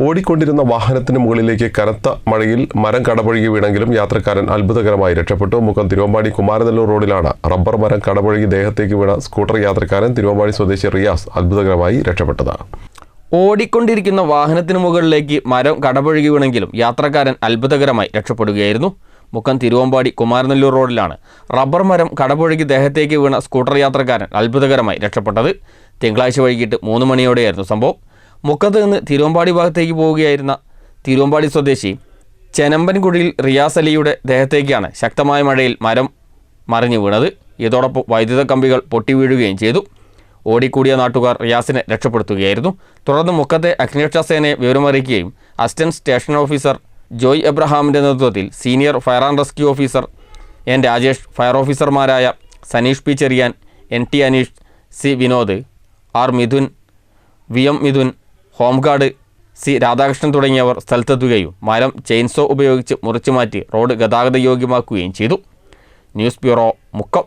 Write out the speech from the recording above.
ഓടിക്കൊണ്ടിരുന്ന വാഹനത്തിന് മുകളിലേക്ക് കനത്ത മഴയിൽ മരം കടപുഴകി വീണെങ്കിലും യാത്രക്കാരൻ അത്ഭുതകരമായി രക്ഷപ്പെട്ടു. മുഖം തിരുവമ്പാടി കുമാരനെല്ലൂർ റോഡിലാണ്. റബ്ബർ മരം കടപുഴകി ദേഹത്തേക്ക് വീണ സ്കൂട്ടർ യാത്രക്കാരൻ തിരുവമ്പാടി സ്വദേശി റിയാസ് അത്ഭുതകരമായി രക്ഷപ്പെട്ടത്. ഓടിക്കൊണ്ടിരിക്കുന്ന വാഹനത്തിന് മുകളിലേക്ക് മരം കടപുഴകി വീണെങ്കിലും യാത്രക്കാരൻ അത്ഭുതകരമായി രക്ഷപ്പെടുകയായിരുന്നു. മുക്കം തിരുവമ്പാടി കുമാരനെല്ലൂർ റോഡിലാണ്. റബ്ബർ മരം കടപുഴകി ദേഹത്തേക്ക് വീണ സ്കൂട്ടർ യാത്രക്കാരൻ അത്ഭുതകരമായി രക്ഷപ്പെട്ടത്. തിങ്കളാഴ്ച വൈകിട്ട് മൂന്ന് മണിയോടെയായിരുന്നു സംഭവം. മുക്കത്ത് നിന്ന് തിരുവമ്പാടി ഭാഗത്തേക്ക് പോവുകയായിരുന്ന തിരുവമ്പാടി സ്വദേശി ചെനമ്പൻകുടിയിൽ റിയാസ് അലിയുടെ ദേഹത്തേക്കാണ് ശക്തമായ മഴയിൽ മരം മറിഞ്ഞു വീണത്. ഇതോടൊപ്പം വൈദ്യുത കമ്പികൾ പൊട്ടി വീഴുകയും ചെയ്തു. ഓടിക്കൂടിയ നാട്ടുകാർ റിയാസിനെ രക്ഷപ്പെടുത്തുകയായിരുന്നു. തുടർന്ന് മുക്കത്തെ അഗ്നിരക്ഷാ സേനയെ വിവരമറിയിക്കുകയും അസിസ്റ്റന്റ് സ്റ്റേഷൻ ഓഫീസർ ജോയ് എബ്രഹാമിന്റെ നേതൃത്വത്തിൽ senior fire and rescue officer N Rajesh fire ഓഫീസർമാരായ Saneesh P Cherian N T Aneesh C Vinod R Mithun V M Mithun home guard C Radhakrishnan തുടങ്ങിയവർ സ്ഥലത്തെത്തുകയും മരം ചെയിൻസോ ഉപയോഗിച്ച് മുറിച്ചു മാറ്റി റോഡ് ഗതാഗത യോഗ്യമാക്കുകയും ചെയ്തു. News bureau Mukkam.